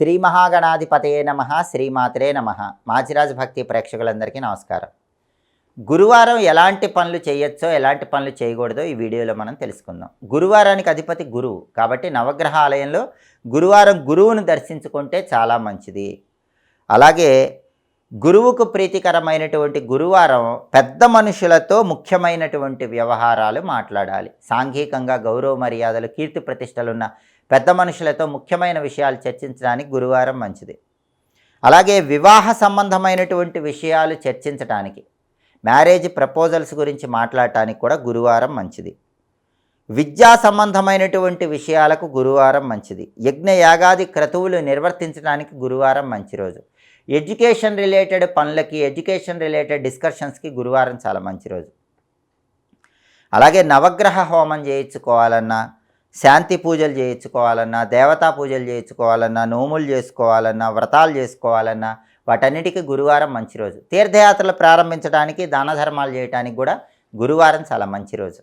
శ్రీ మహాగణాధిపతయే నమ శ్రీమాత్రే నమ. మాచిరాజు భక్తి ప్రేక్షకులందరికీ నమస్కారం. గురువారం ఎలాంటి పనులు చేయొచ్చో ఎలాంటి పనులు చేయకూడదో ఈ వీడియోలో మనం తెలుసుకుందాం. గురువారానికి అధిపతి గురువు. కాబట్టి నవగ్రహ ఆలయంలో గురువారం గురువును దర్శించుకుంటే చాలా మంచిది. అలాగే గురువుకు ప్రీతికరమైనటువంటి గురువారం పెద్ద మనుషులతో ముఖ్యమైనటువంటి వ్యవహారాలు మాట్లాడాలి. సాంఘికంగా గౌరవ మర్యాదలు కీర్తి ప్రతిష్టలున్న పెద్ద మనుషులతో ముఖ్యమైన విషయాలు చర్చించడానికి గురువారం మంచిది. అలాగే వివాహ సంబంధమైనటువంటి విషయాలు చర్చించడానికి మ్యారేజ్ ప్రపోజల్స్ గురించి మాట్లాడటానికి కూడా గురువారం మంచిది. విద్యా సంబంధమైనటువంటి విషయాలకు గురువారం మంచిది. యజ్ఞ యాగాది క్రతువులు నిర్వర్తించడానికి గురువారం మంచి రోజు. ఎడ్యుకేషన్ రిలేటెడ్ పనులకి ఎడ్యుకేషన్ రిలేటెడ్ డిస్కషన్స్కి గురువారం చాలా మంచి రోజు. అలాగే నవగ్రహ హోమం చేయించుకోవాలన్నా శాంతి పూజలు చేయించుకోవాలన్నా దేవతా పూజలు చేయించుకోవాలన్నా నోములు చేసుకోవాలన్నా వ్రతాలు చేసుకోవాలన్నా వాటన్నిటికీ గురువారం మంచి రోజు. తీర్థయాత్రలు ప్రారంభించడానికి దాన ధర్మాలు చేయడానికి కూడా గురువారం చాలా మంచి రోజు.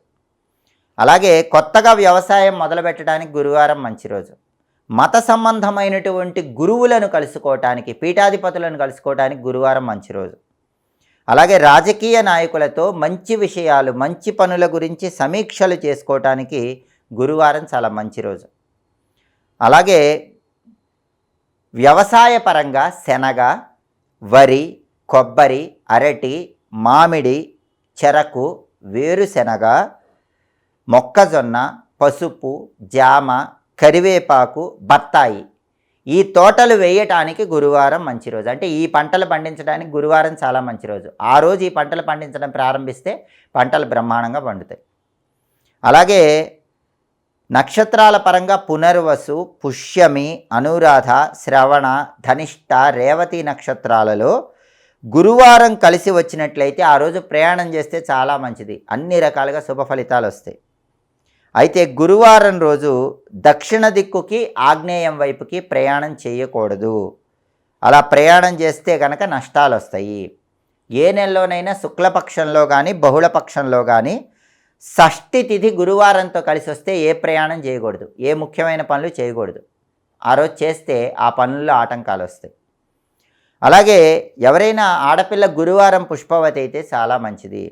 అలాగే కొత్తగా వ్యవసాయం మొదలుపెట్టడానికి గురువారం మంచి రోజు. మత సంబంధమైనటువంటి గురువులను కలుసుకోవటానికి పీఠాధిపతులను కలుసుకోవటానికి గురువారం మంచి రోజు. అలాగే రాజకీయ నాయకులతో మంచి విషయాలు మంచి పనుల గురించి సమీక్షలు చేసుకోవటానికి గురువారం చాలా మంచి రోజు. అలాగే వ్యవసాయ పరంగా శనగ వరి కొబ్బరి అరటి మామిడి చెరకు వేరుశెనగ మొక్కజొన్న పసుపు జామ కరివేపాకు బత్తాయి. ఈ తోటలు వేయటానికి గురువారం మంచి రోజు. అంటే ఈ పంటలు పండించడానికి గురువారం చాలా మంచి రోజు. ఆ రోజు ఈ పంటలు పండించడం ప్రారంభిస్తే పంటలు బ్రహ్మాండంగా పండుతాయి. అలాగే నక్షత్రాల పరంగా పునర్వసు పుష్యమి అనురాధ శ్రవణ ధనిష్ట రేవతి నక్షత్రాలలో గురువారం కలిసి వచ్చినట్లయితే ఆ రోజు ప్రయాణం చేస్తే చాలా మంచిది. అన్ని రకాలుగా శుభ ఫలితాలు వస్తాయి. అయితే గురువారం రోజు దక్షిణ దిక్కుకి ఆగ్నేయం వైపుకి ప్రయాణం చేయకూడదు. అలా ప్రయాణం చేస్తే కనుక నష్టాలు వస్తాయి ఏ నెలలోనైనా శుక్లపక్షంలో కానీ బహుళపక్షంలో కానీ షష్ఠి తిథి గురువారంతో కలిసి వస్తే ఏ ప్రయాణం చేయకూడదు. ఏ ముఖ్యమైన పనులు చేయకూడదు. ఆ రోజు చేస్తే ఆ పనుల్లో ఆటంకాలు వస్తాయి అలాగే ఎవరైనా ఆడపిల్ల గురువారం పుష్పవతి అయితే చాలా మంచిది.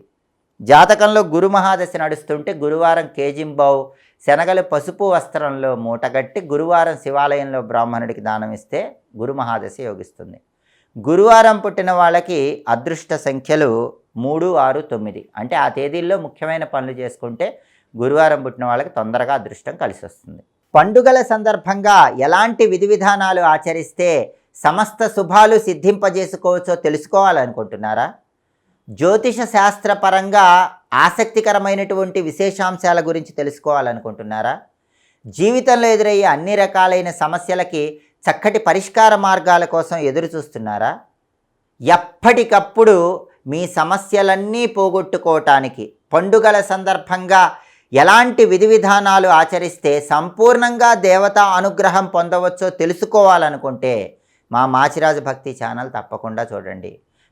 జాతకంలో గురు మహాదశ నడుస్తుంటే గురువారం కేజింబావు శనగలు పసుపు వస్త్రంలో మూటగట్టి గురువారం శివాలయంలో బ్రాహ్మణుడికి దానం ఇస్తే గురు మహాదశ యోగిస్తుంది. గురువారం పుట్టిన వాళ్ళకి అదృష్ట సంఖ్యలు మూడు ఆరు తొమ్మిది. అంటే ఆ తేదీల్లో ముఖ్యమైన పనులు చేసుకుంటే గురువారం పుట్టిన వాళ్ళకి తొందరగా అదృష్టం కలిసి వస్తుంది పండుగల సందర్భంగా ఎలాంటి విధి విధానాలు ఆచరిస్తే సమస్త శుభాలు సిద్ధింపజేసుకోవచ్చో తెలుసుకోవాలనుకుంటున్నారా? జ్యోతిష శాస్త్రపరంగా ఆసక్తికరమైనటువంటి విశేషాంశాల గురించి తెలుసుకోవాలనుకుంటున్నారా? జీవితంలో ఎదురయ్యే అన్ని రకాలైన సమస్యలకి చక్కటి పరిష్కార మార్గాల కోసం ఎదురు చూస్తున్నారా ఎప్పటికప్పుడు మీ సమస్యలన్నీ పోగొట్టుకోవటానికి పండుగల సందర్భంగా ఎలాంటి విధి విధానాలు ఆచరిస్తే సంపూర్ణంగా దేవతా అనుగ్రహం పొందవచ్చో తెలుసుకోవాలనుకుంటే మా మాచిరాజు భక్తి ఛానల్ తప్పకుండా చూడండి.